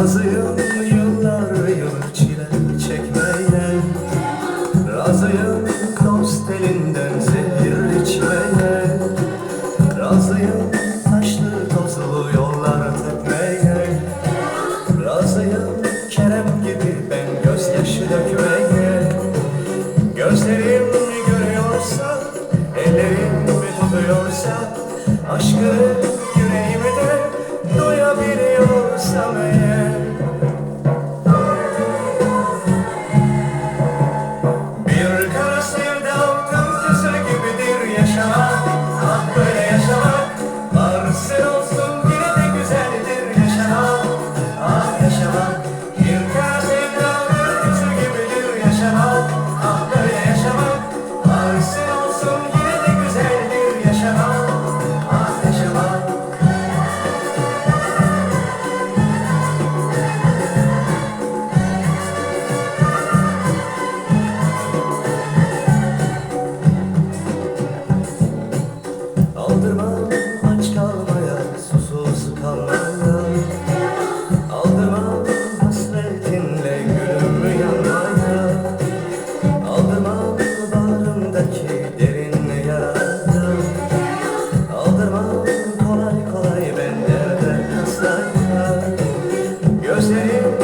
Razıyım yıllar yıl çile çekmeye. Razıyım dost elinden zehir içmeye. Razıyım taşlı tozlu yollar tepmeye Razıyım Kerem gibi ben gözyaşı dökmeye. Gözlerim görüyorsa, ellerim tutuyorsa Aşkı yüreğimi de duyabiliyorsam eğer. Amén.